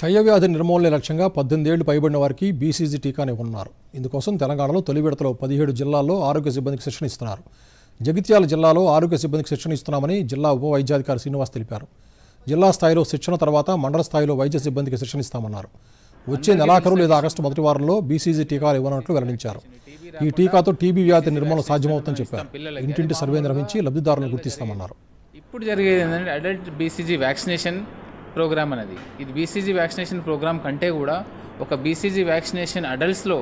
క్షయవ్యాధి నిర్మూలన లక్ష్యంగా పద్దెనిమిది ఏళ్ళు పైబడిన వారికి బీసీజీ టీకాని ఉన్నారు ఇందుకోసం తెలంగాణలో తొలి విడతలో పదిహేడు జిల్లాల్లో ఆరోగ్య సిబ్బందికి శిక్షణ ఇస్తున్నారు. జగిత్యాల జిల్లాలో ఆరోగ్య సిబ్బందికి శిక్షణ ఇస్తున్నామని జిల్లా ఉప వైద్యాధికారి శ్రీనివాస్ తెలిపారు. జిల్లా స్థాయిలో శిక్షణ తర్వాత మండల స్థాయిలో వైద్య సిబ్బందికి శిక్షణ ఇస్తామన్నారు. వచ్చే నెలాఖరు లేదా ఆగస్టు మొదటి వారంలో బీసీజీ టీకాలు ఇవ్వనున్నట్లు వెల్లడించారు. ఈ టీకాతో టీబీ వ్యాధి నిర్మూలన సాధ్యమవుతుందని చెప్పారు. ఇంటింటి సర్వే నిర్వహించి లబ్ధిదారులను గుర్తిస్తామన్నారు. ఇప్పుడు జరిగేది ఏంటంటే అడల్ట్ బీసీజీ వ్యాక్సినేషన్ ప్రోగ్రామ్ అనేది. ఇది బీసీజీ వ్యాక్సినేషన్ ప్రోగ్రామ్ కంటే కూడా ఒక బీసీజీ వ్యాక్సినేషన్ అడల్ట్స్లో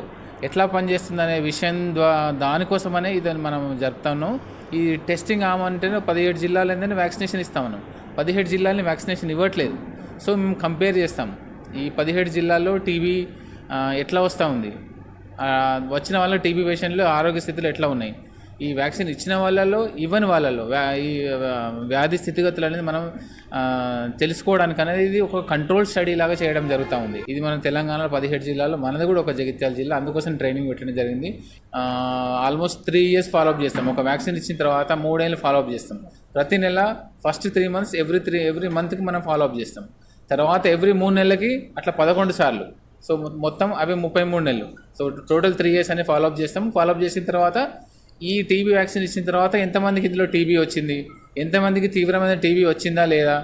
ఎట్లా పనిచేస్తుందనే విషయం ద్వా దానికోసమనే ఇది మనం జరుపుతున్నాం. ఈ టెస్టింగ్ ఆమంటేనే పదిహేడు జిల్లాలు వ్యాక్సినేషన్ ఇస్తాం మనం పదిహేడు జిల్లాలని వ్యాక్సినేషన్ ఇవ్వట్లేదు. సో మేము కంపేర్ చేస్తాం. ఈ పదిహేడు జిల్లాల్లో టీబీ ఎట్లా వస్తూ ఉంది? వచ్చిన వాళ్ళ టీబీ పేషెంట్లు ఆరోగ్య స్థితులు ఎట్లా ఉన్నాయి? ఈ వ్యాక్సిన్ ఇచ్చిన వాళ్ళలో ఇవ్వని వాళ్ళలో వ్యా- ఈ వ్యాధి స్థితిగతులు అనేది మనం తెలుసుకోవడానికి అనేది ఇది ఒక కంట్రోల్ స్టడీ లాగా చేయడం జరుగుతూ ఉంది. ఇది మన తెలంగాణలో పదిహేడు జిల్లాలో మనది కూడా ఒక జగిత్యాల జిల్లా అందుకోసం ట్రైనింగ్ పెట్టడం జరిగింది. ఆల్మోస్ట్ త్రీ ఇయర్స్ ఫాలోఅప్ చేస్తాం. ఒక వ్యాక్సిన్ ఇచ్చిన తర్వాత మూడేళ్ళు ఫాలోఅప్ చేస్తాం. ప్రతి నెల first three months every three every మంత్కి మనం ఫాలోఅప్ చేస్తాం. తర్వాత ఎవ్రీ మూడు నెలలకి అట్లా పదకొండు సార్లు. సో మొత్తం అవి ముప్పై మూడు నెలలు. సో టోటల్ త్రీ ఇయర్స్ అని ఫాలోఅప్ చేస్తాం. ఫాలోఅప్ చేసిన తర్వాత ఈ టీబీ వ్యాక్సిన్ ఇచ్చిన తర్వాత ఎంతమందికి ఇందులో టీబీ వచ్చింది? ఎంతమందికి తీవ్రమైన టీబీ వచ్చిందా లేదా?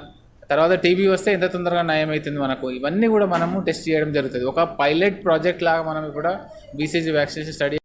తర్వాత టీబీ వస్తే ఎంత తొందరగా నయం అవుతుంది మనకు? ఇవన్నీ కూడా మనము టెస్ట్ చేయడం జరుగుతుంది. ఒక పైలట్ ప్రాజెక్ట్ లాగా మనం కూడా బీసీజీ వ్యాక్సినేషన్ స్టడీ